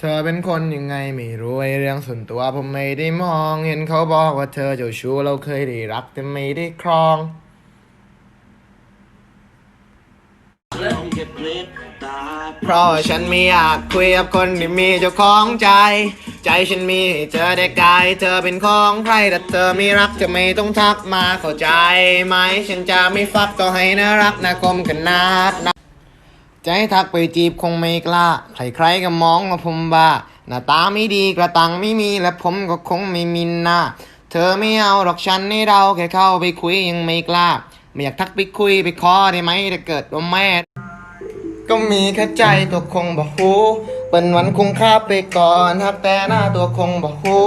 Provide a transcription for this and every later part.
เธอเป็นคนยังไงไม่รู้ไอเรื่องส่วนตัวผมไม่ได้มอง เห็นเขาบอกว่าเธอเจ้าชู้เราเคยได้รักแต่ไม่ได้ครอง เพราะฉันไม่อยากคุยกับคนที่มีเจ้าของใจ ใจฉันมีให้เธอได้กายเธอเป็นของใครแต่เธอไม่รักจะไม่ต้องทักมาเข้าใจไหมฉันจะไม่ฟักต่อให้น่ารักน่ากลมกันนาดนะ จะให้ทักไปจีบคงไม่กล้า ใครๆก็มองว่าผมบ้า หน้าตาไม่ดีกระตังไม่มีและผมก็คงไม่มีหน้า เธอไม่เอาหรอกฉันให้เราแค่เข้าไปคุยยังไม่กล้า ไม่อยากทักไปคุยไปขอได้ไหมถ้าเกิดว่าแม่ ก็มีแค่ใจตัวคงบอกหูเป็นวันคงข้าไปก่อนครับแต่หน้าตัวคงบอกหู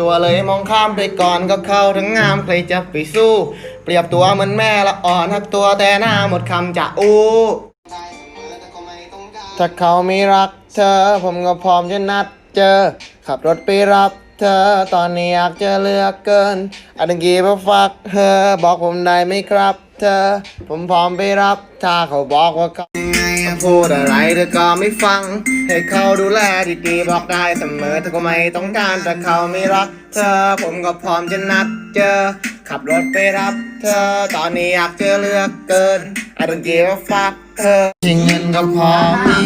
ตัวเลยมองข้ามไปก่อนก็เข้าถึงงามใครจะไปสู้ เปรียบตัวเหมือนแม่ละอ่อนทักตัวแต่หน้าหมดคำจะอู้ ถ้าเขาไม่รักเธอ ผมก็พร้อมจะนัดเจอ ขับรถไปรับเธอ ตอนนี้อยากจะเลือกเกินอดังกีบฟักเธอ บอกผมได้ไหมครับ เธอ ผมพร้อมไปรับ ถ้าเขาบอกว่าเขาพูดอะไรเธอก็ไม่ฟัง ให้เขาดูแลดีๆบอกได้เสมอเธอก็ไม่ต้องการแต่เขาไม่รัก เธอผมก็พร้อมจะนัดเจอ ขับรถไปรับ เธอตอนนี้อยากจอเลือกเกิน I don't give a fuck เธอที่เงินก็พอมี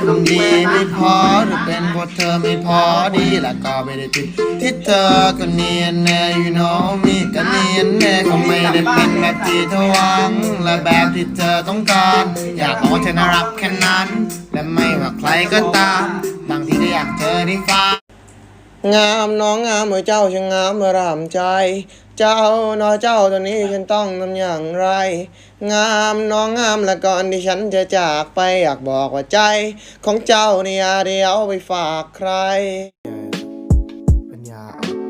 คนดีไม่พอหรือเป็นเพราะเธอไม่พอดีแล้วก็ไม่ได้ติดที่เธอก็เนียนแน่ you know me ก็เนียนแน่เขาไม่ได้เป็นแบบที่เธอหวัง และแบบที่เธอต้องการ อยากบอกว่าเธอน่ารักแค่นั้น และไม่ว่าใครก็ตามบางทีก็อยากเธอได้ฟัง งามน้องงามเมื่อเจ้าช่างงามเมื่อรามใจ เจ้าน้อยเจ้าตัวนี้ฉันต้องทำอย่างไร งามน้องงามและก่อนที่ฉันจะจากไปอยากบอกว่าใจ ของเจ้านี่อย่าได้เอาไปฝากใคร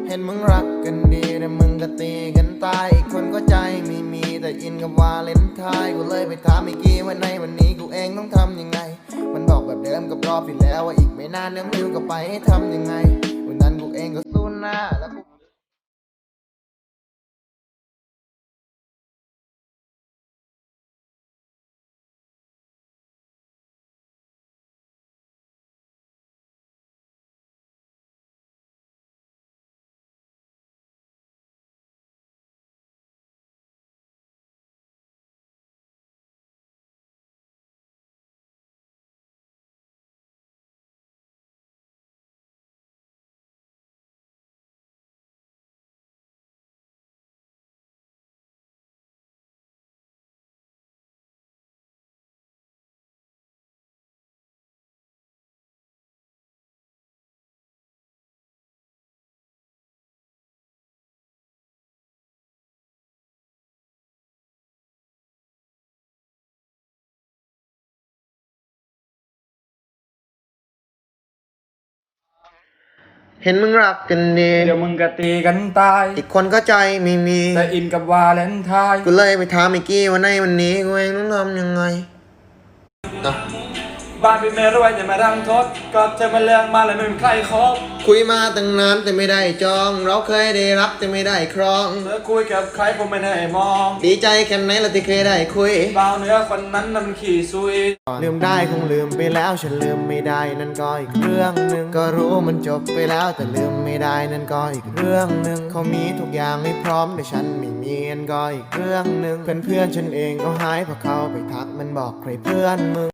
เห็นมึงรักกันดีแต่มึงก็ตีกันตายอีกคนก็ใจไม่มีแต่อินกับวาเลนไทน์กูเลยไปถามอีกกี้ว่าในวันนี้กูเองต้องทำยังไง มันบอกแบบเดิมกับรอบที่แล้วว่าอีกไม่นานเรื่องมิวก็ไปให้ทำยังไง วันนั้นกู เองก็สู้หน้าแล้วกูเห็นมึงรักกันดี เดี๋ยวมึงก็ตีกันตาย อีกคนก็ใจไม่มี แต่อินกับวาเลนไทน์กูเลยไปถามอีกกี้ว่าในวันนี้กูเองต้องทำยังไงอะบ้านพี่เมย์รวยอย่ามาดังทดก็เธอมาเลือกมาเลยไม่มีใครคบ คุยมาตั้งนานแต่ไม่ได้จอง เราเคยได้รักแต่ไม่ได้ครอง เธอคุยกับใครผมไม่ได้มองดีใจแค่ไหนเราที่เคยได้คุย บ่าวเหนื้อคนนั้นนำขี่ซุย ลืมได้คงลืมไปแล้วฉันลืมไม่ได้นั่นก็อีกเรื่องหนึ่งก็รู้มันจบไปแล้วแต่ลืมไม่ได้นั่นก็อีกเรื่องหนึ่งเขามีทุกอย่างไม่พร้อมแต่ฉันไม่มีนั่นก็อีกเรื่องหนึ่งเพื่อนเพื่อนๆฉันเองก็หายเพราะเขาไปทักมันบอกใครเพื่อนมึง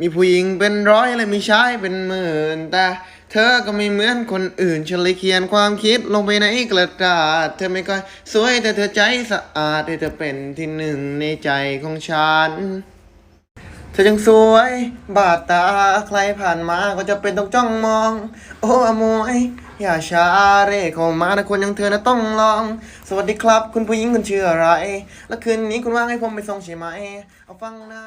มีผู้หญิงเป็นร้อยเลยมีชายเป็นหมื่นแต่เธอก็ไม่เหมือนคนอื่นฉันเลยเขียนความคิดลงไปในกระดาษเธอไม่ค่อยสวยแต่เธอใจสะอาดเธอเป็นที่หนึ่งในใจของฉัน เธอจังสวยบาดตาใครผ่านมาก็จะเป็นต้องจ้องมอง โอ้อมวยอย่าช้าเร่เข้ามานะคนอย่างเธอนะต้องลอง สวัสดีครับ คุณผู้หญิงคุณชื่ออะไร แล้วคืนนี้คุณว่างให้ผมไปส่งใช่ไหม เอาฟังนะ